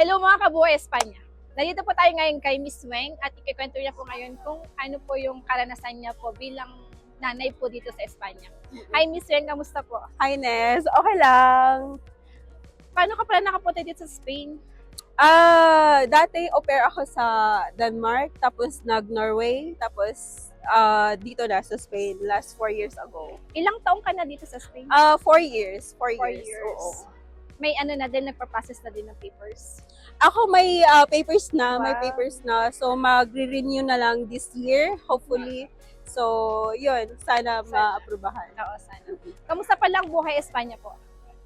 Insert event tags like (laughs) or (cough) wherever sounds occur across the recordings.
Hello mga kabuhay Espanya. Nandito po tayo ngayon kay Miss Weng at ikikwento niya po ngayon kung ano po yung karanasan niya po bilang nanay po dito sa Espanya. Hi Miss Weng, kamusta po? Hi, Nes. Okay lang. Paano ka pala nakapunta dito sa Spain? Ah, dati au pair ako sa Denmark, tapos nag-Norway, tapos ah, dito na sa Spain last four years ago. Ilang taong ka na dito sa Spain? Ah, four years. Four, Four years. years. Oo. May ano na din, nagpa-process na din ng papers. Ako may ah, papers na, may Wow. papers na. So magre-renew na lang this year, hopefully. So, yun, sana, Sana. maaprubahan. Oo, sana. Kamusta pala ang buhay Espanya po?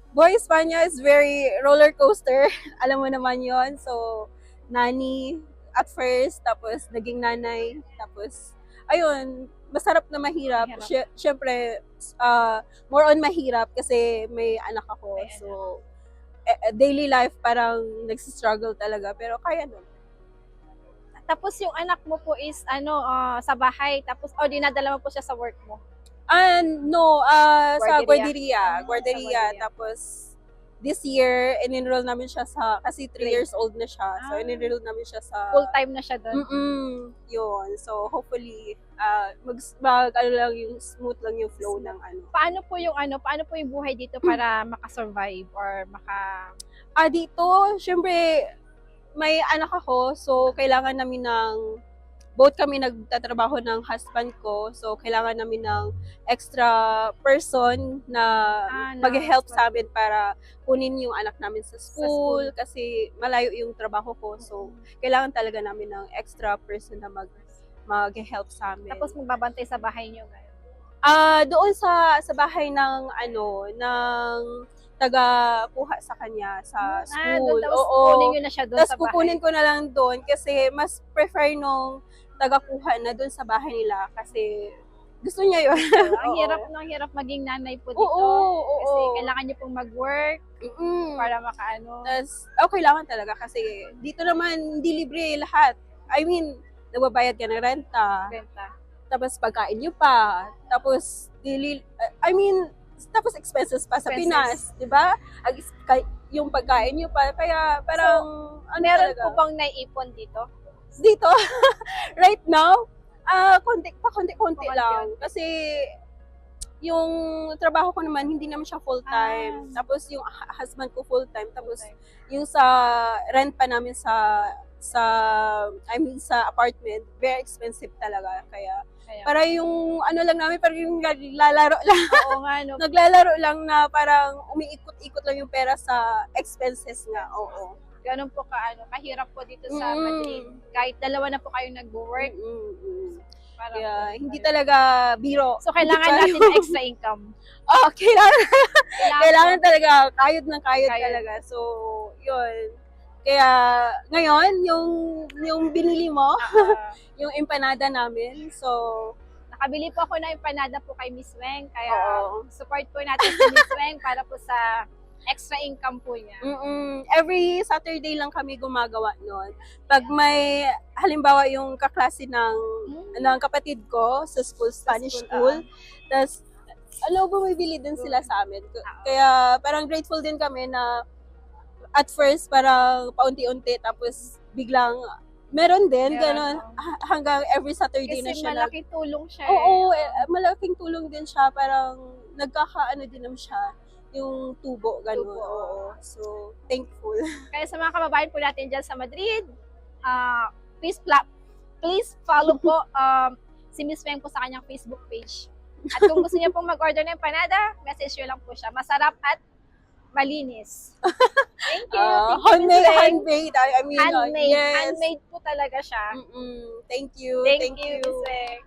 Boy Espanya is very roller coaster. (laughs) Alam mo naman yon So, nani at first, tapos naging nanay, tapos, ayun, masarap na mahirap. Mahirap. Sy- Syempre, ah, more on mahirap kasi may anak ako. May so, eh, daily life parang nagsistruggle talaga. Pero kaya nun. Tapos yung anak mo po is ano ah, sa bahay tapos o dinadala mo po siya sa work mo. Ah, no, ah, sa Guarderia. guarderia. Ah, sa Guarderia. guarderia. Tapos, this year, in-enroll namin siya sa, kasi 3 Grade. years old na siya. So, Ah. in-enroll namin siya sa... Full time na siya doon. Mm-mm, yun. So, hopefully, ah mag, mag, ano lang yung, smooth lang yung flow ng ano. Paano po yung ano, paano po yung buhay dito para makasurvive or maka Ah, dito, syempre, may anak ako, so kailangan namin ng, both kami nagtatrabaho ng husband ko, so kailangan namin ng extra person na Ah, mag-help sa amin para kunin yung anak namin sa school, school. kasi malayo yung trabaho ko, so kailangan talaga namin ng extra person na mag mag-help sa amin. tapos magbabantay sa bahay niyo ngayon. Ah, doon sa sa bahay ng ano, ng taga-kuha sa kanya sa Ah, school. doon tapos Oo. kunin niyo na siya doon Tapos sa bahay. kukunin ko na lang doon kasi mas prefer nung taga-kuha na doon sa bahay nila kasi gusto niya yun. (laughs) ang Oo. hirap ng hirap maging nanay po dito. Oo, oo. Kasi kailangan niyo pong mag-work Mm-mm. para makaano. Tapos, oh, kailangan talaga kasi dito naman hindi libre lahat. I mean, nagbabayad ka ng renta, Benta. tapos pagkain nyo pa, tapos dili, I mean, tapos expenses pa sa Expenses. Pinas, di ba? Ang is- kay- Yung pagkain nyo pa, kaya parang, ano Meron talaga? po bang naiipon dito? Dito, (laughs) right now, ah konti pa, konti-konti lang. Kasi, yung trabaho ko naman, hindi naman siya full-time. Ah. Tapos yung hu- husband ko full-time. Tapos Okay. yung sa rent pa namin sa sa I mean sa apartment, very expensive talaga. Kaya Kaya, para yung ano lang namin, parang yung naglalaro lang, oo nga, no. (laughs) naglalaro lang na parang umiikot-ikot lang yung pera sa expenses nga. Oo. Ganun po ka, ano, kahirap po dito sa Mm. Madrid. Kahit dalawa na po kayo nag-work. Mm, mm, mm. Para Kaya po- hindi talaga biro. So, kailangan Hindi natin ng extra income. (laughs) Oh, kailangan, kailangan talaga, kayod ng kayod, Kayod. talaga. So, yun. Kaya, ngayon, yung, yung binili mo, Ah, (laughs) yung empanada namin, so, nakabili po ako ng empanada po kay Miss Weng. Kaya, Oo. support po natin si Miss Weng para po sa extra income po niya. mm every Saturday lang kami gumagawa nun. Pag may, halimbawa yung kaklase ng, Mm. ng kapatid ko sa school, Spanish school, tas ano, bumibili din sila sa amin. Ah. Kaya parang grateful din kami na at first parang paunti-unti tapos biglang meron din, oo. Ha- Hanggang every Saturday na Kasi siya. nag- malaki tulong siya. Oo, eh. eh, malaking tulong din siya. Parang nagkakaano din naman siya yung tubo, gano'n. Tubo. Oo. So, thankful. (laughs) Kaya sa mga kababayan po natin dyan sa Madrid, ah, please, pla- please follow po (laughs) um, si Miss Weng po sa kanyang Facebook page. At kung gusto niya pong mag-order ng empanada, message nyo lang po siya. Masarap at malinis. Thank you. Ah, Thank you, handmade, handmade. I, mean, uh, Handmade. yes. Handmade po talaga siya. Mm-mm. Thank you. Thank, you, you. Miss Weng.